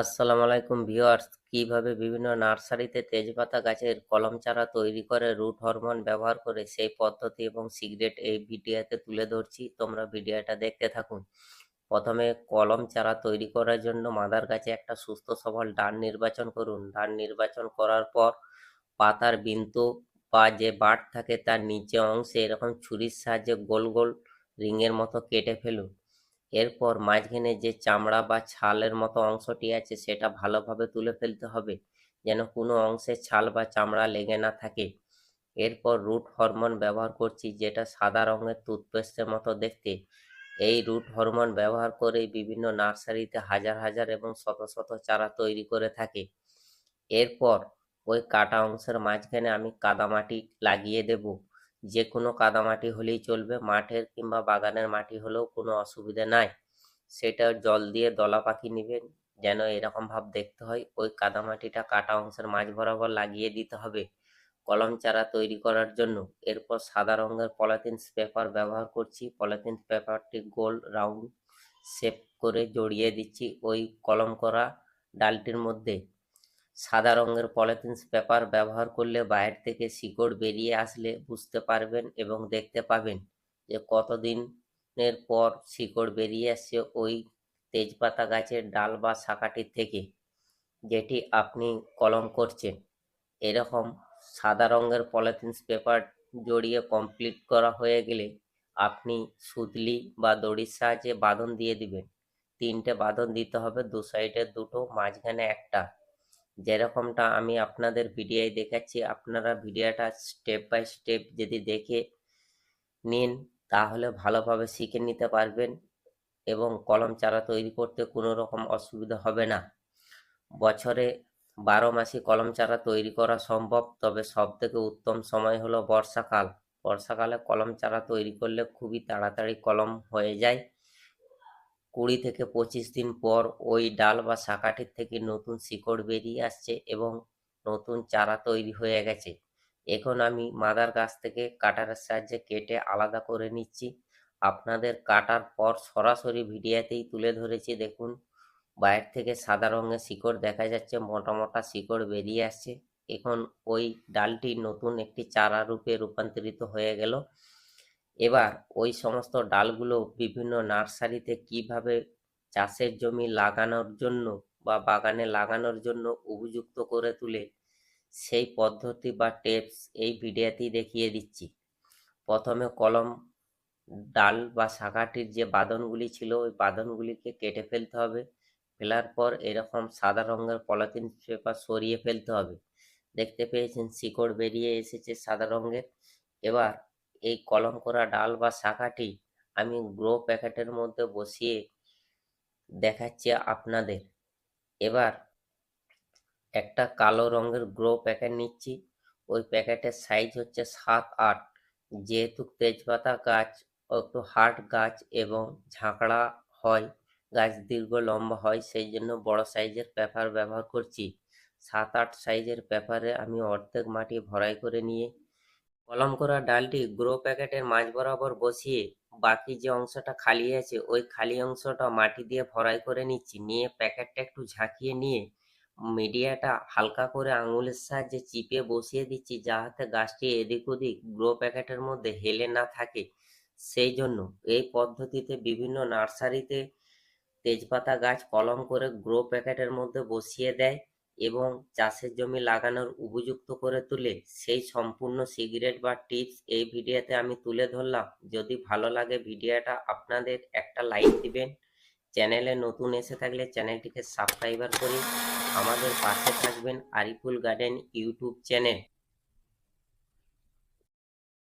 আসসালামু আলাইকুম ভিউয়ার্স। কীভাবে বিভিন্ন নার্সারিতে তেজপাতা গাছের কলম চারা তৈরি করে রুট হরমোন ব্যবহার করে সেই পদ্ধতি এবং সিগারেট এই ভিডিওতে তুলে ধরছি, তোমরা ভিডিওটা দেখতে থাকুন। প্রথমে কলম চারা তৈরি করার জন্য মাদার গাছে একটা সুস্থ সবল ডান নির্বাচন করুন। ডান নির্বাচন করার পর পাতার বিন্দু বা যে বাট থাকে তার নিচে অংশে এরকম ছুরির সাহায্যে গোল গোল রিংয়ের মতো কেটে ফেলুন। এরপর মাঝখানে যে চামড়া বা ছালের মতো অংশটি আছে, সেটা ভালোভাবে তুলে ফেলতে হবে, যেন কোনো অংশে ছাল বা চামড়া লেগে না থাকে। এরপর রুট হরমোন ব্যবহার করছি, যেটা সাদা রঙের টুথপেস্টের মতো দেখতে। এই রুট হরমোন ব্যবহার করে বিভিন্ন নার্সারিতে হাজার হাজার এবং শত শত চারা তৈরি করে থাকে। এরপর ওই কাটা অংশের মাঝখানে আমি কাদামাটি লাগিয়ে দেব। যে কোনো কাদামাটি হলেই চলবে, মাঠের কিংবা বাগানের মাটি হলেও কোনো অসুবিধা নাই। সেটা জল দিয়ে দলা পাখি নেবেন, যেন এরকম ভাব দেখতে হয়, ওই কাদামাটিটা কাটা অংশের মাঝ বরাবর লাগিয়ে দিতে হবে কলম চারা তৈরি করার জন্য। এরপর সাদা রঙের পলিথিন পেপার ব্যবহার করছি, পলিথিন পেপারটি গোল রাউন্ড শেপ করে জড়িয়ে দিচ্ছি ওই কলম করা ডালটির মধ্যে। সাদা রঙের পলিথিন পেপার ব্যবহার করলে বাইরে থেকে শিকড় বেরিয়ে আসলে বুঝতে পারবেন এবং দেখতে পাবেন যে কতদিনের পর শিকড় বেরিয়ে আসছে ওই তেজপাতা গাছের ডাল বা শাখাটির থেকে যেটি আপনি কলম করছেন। এরকম সাদা রঙের পলিথিন পেপার জড়িয়ে কমপ্লিট করা হয়ে গেলে আপনি সুতলি বা দড়ির সাহায্যে বাঁধন দিয়ে দিবেন। তিনটে বাঁধন দিতে হবে, দু সাইডে দুটো, মাঝখানে একটা। যেরকমটা আমি আপনাদের ভিডিওয় দেখাচ্ছি, আপনারা ভিডিওটা স্টেপ বাই স্টেপ যদি দেখে নিন, তাহলে ভালোভাবে শিখে নিতে পারবেন এবং কলম চারা তৈরি করতে কোনো রকম অসুবিধা হবে না। বছরে বারো মাসই কলম চারা তৈরি করা সম্ভব, তবে সব থেকে উত্তম সময় হলো বর্ষাকাল। বর্ষাকালে কলম চারা তৈরি করলে খুবই তাড়াতাড়ি কলম হয়ে যায়। কুড়ি থেকে পঁচিশ দিন পর ওই ডাল বা শাখাটির থেকে নতুন শিকড় বেরিয়ে আসছে এবং নতুন চারা তৈরি হয়ে গেছে। এখন আমি মাদার গাছ থেকে কাটারের সাহায্যে কেটে আলাদা করে নিচ্ছি। আপনাদের কাটার পর সরাসরি ভিডিওতেই তুলে ধরেছি। দেখুন, বাইর থেকে সাদা রঙের শিকড় দেখা যাচ্ছে, মোটা মোটা শিকড় বেরিয়ে আসছে। এখন ওই ডালটি নতুন একটি চারা রূপে রূপান্তরিত হয়ে গেল। এবার ওই সমস্ত ডালগুলো বিভিন্ন নার্সারিতে কীভাবে চাষের জমি লাগানোর জন্য বা বাগানে লাগানোর জন্য উপযুক্ত করে তুলে সেই পদ্ধতি বা টেপস এই ভিডিওতেই দেখিয়ে দিচ্ছি। প্রথমে কলম, ডাল বা শাখাটির যে বাঁধনগুলি ছিল ওই বাঁধনগুলিকে কেটে ফেলতে হবে। ফেলার পর এরকম সাদা রঙের পলিথিন পেপার সরিয়ে ফেলতে হবে। দেখতে পেয়েছেন শিকড় বেরিয়ে এসেছে সাদা রঙের। এবার এই কলম করা ডাল বা শাখাটি আমি গ্রো প্যাকেটের মধ্যে বসিয়ে দেখাচ্ছি আপনাদের। এবার একটা কালো রঙের গ্রো প্যাকেট নিচ্ছি। ওই প্যাকেটের সাইজ হচ্ছে সাত আট। যেহেতু তেজপাতা গাছ, একটু হার্ড গাছ এবং ঝাঁকড়া হয়, গাছ দীর্ঘ লম্বা হয়, সেই জন্য বড় সাইজের পেপার ব্যবহার করছি। সাত আট সাইজের পেপারে আমি অর্ধেক মাটি ভরাই করে নিয়ে কলম করা ডালটি গ্রো প্যাকেটের মাঝ বরাবর বসিয়ে বাকি যে অংশটা খালি আছে, ওই খালি অংশটা মাটি দিয়ে ভরাই করে নিচ্ছি। নিয়ে প্যাকেটটা একটু ঝাঁকিয়ে নিয়ে মিডিয়াটা হালকা করে আঙুলের সাহায্যে চিপে বসিয়ে দিচ্ছি, যাহাতে গাছটি এদিক ওদিক গ্রো প্যাকেটের মধ্যে হেলে না থাকে। সেই জন্য এই পদ্ধতিতে বিভিন্ন নার্সারিতে তেজপাতা গাছ কলম করে গ্রো প্যাকেটের মধ্যে বসিয়ে দেয়। এবং চাষের জমি লাগানোর উপযুক্ত করে তুলে সেই সম্পূর্ণ সিগারেট বা টিপস এই ভিডিওতে আমি তুলে ধরলাম। যদি ভালো লাগে ভিডিওটা আপনাদের একটা লাইক দিবেন। চ্যানেলে নতুন এসে থাকলে চ্যানেলটিকে সাবস্ক্রাইবার করে আমাদের পাশে থাকবেন আরিফুল গার্ডেন ইউটিউব চ্যানেল।